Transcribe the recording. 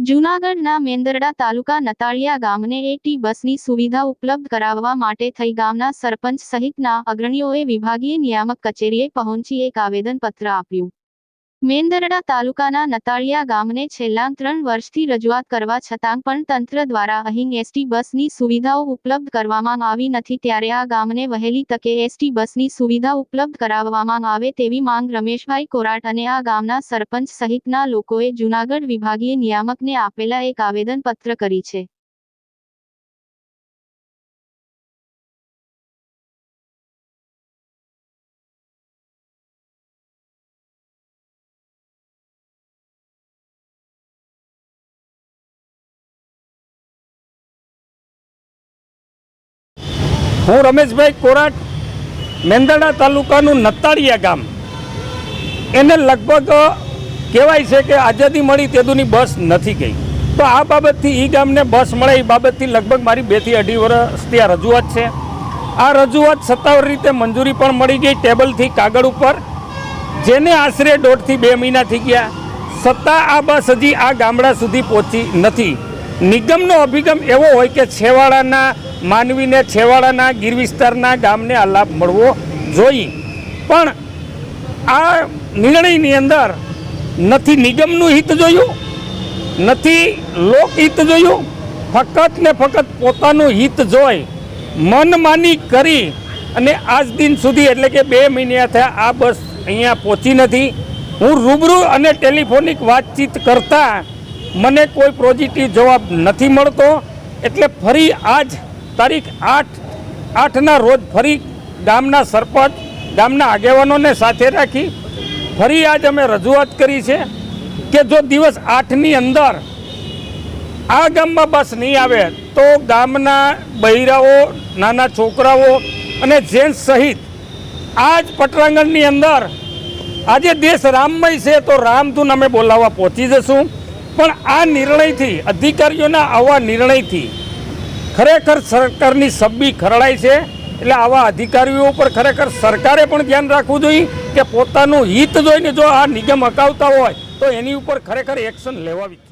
જૂનાગઢના મેંદરડા તાલુકા નતાળિયા ગામને એટી બસની સુવિધા ઉપલબ્ધ કરાવવા માટે થઈ ગામના સરપંચ સહિતના અગ્રણીઓએ વિભાગીય નિયામક કચેરીએ પહોંચી એક આવેદનપત્ર આપ્યું. મેંદરડા તાલુકાના નતાળિયા ગામને છેલ્લા ત્રણ વર્ષથી રજૂઆત કરવા છતાં પણ તંત્ર દ્વારા અહીં એસટી બસની સુવિધાઓ ઉપલબ્ધ કરવામાં આવી નથી ત્યારે આ ગામને વહેલી તકે એસટી બસની સુવિધા ઉપલબ્ધ કરાવવામાં આવે તેવી માંગ રમેશભાઈ કોરાટ અને આ ગામના સરપંચ સહિતના લોકોએ જૂનાગઢ વિભાગીય નિયામકને આપેલા એક આવેદનપત્ર કરી છે. હું રમેશભાઈ કોરાટ મેંદરડા તાલુકાનું નત્તાળીયા ગામ. એને લગભગ કહેવાય છે કે આઝાદી મળી તેદુની બસ નથી ગઈ. તો આ બાબતથી એ ગામને બસ મળે એ બાબતથી લગભગ મારી બેથી અઢી વર્ષથી આ રજૂઆત છે. આ રજૂઆત સત્તાવાર રીતે મંજૂરી પણ મળી ગઈ ટેબલથી કાગળ ઉપર. જેને આશરે દોઢથી બે મહિના થઈ ગયા. છતાં આ બસ હજી આ ગામડા સુધી પહોંચી નથી. નિગમનો અભિગમ એવો હોય કે છેવાડાના માનવીને છેવાડાના ગીર વિસ્તારના ગામને આ લાભ મળવો જોઈએ. પણ આ નિર્ણયની અંદર નથી નિગમનું હિત જોયું, નથી લોકહિત જોયું. ફક્ત ને ફક્ત પોતાનું હિત જોઈ મનમાની કરી અને આજ દિન સુધી એટલે કે બે મહિના થયા આ બસ અહીંયા પહોંચી નથી. હું રૂબરૂ અને ટેલિફોનિક વાતચીત કરતાં મને કોઈ પોઝિટિવ જવાબ નથી મળતો. એટલે ફરી આજ તારીખ આઠ, આઠના રોજ ફરી ગામના સરપંચ, ગામના આગેવાનોને સાથે રાખી ફરી આજ અમે રજૂઆત કરી છે કે જો દિવસ આઠની અંદર આ ગામમાં બસ નહીં આવે તો ગામના બૈરાઓ, નાના છોકરાઓ અને જેન્ટ્સ સહિત આ જ પટરાંગણની અંદર આજે દેશ રામમય છે તો રામધૂન અમે બોલાવવા પહોંચી જશું. પણ આ નિર્ણયથી, અધિકારીઓના આવા નિર્ણયથી ખરેખર સરકારની સબ્બી ખરડાય છે એટલે આવા અધિકારીઓ ઉપર ખરેખર સરકારે પણ ધ્યાન રાખવું જોઈએ કે પોતાનું હિત જોઈને જો આ નિગમ અકાવતા હોય તો એની ઉપર ખરેખર એક્શન લેવાવી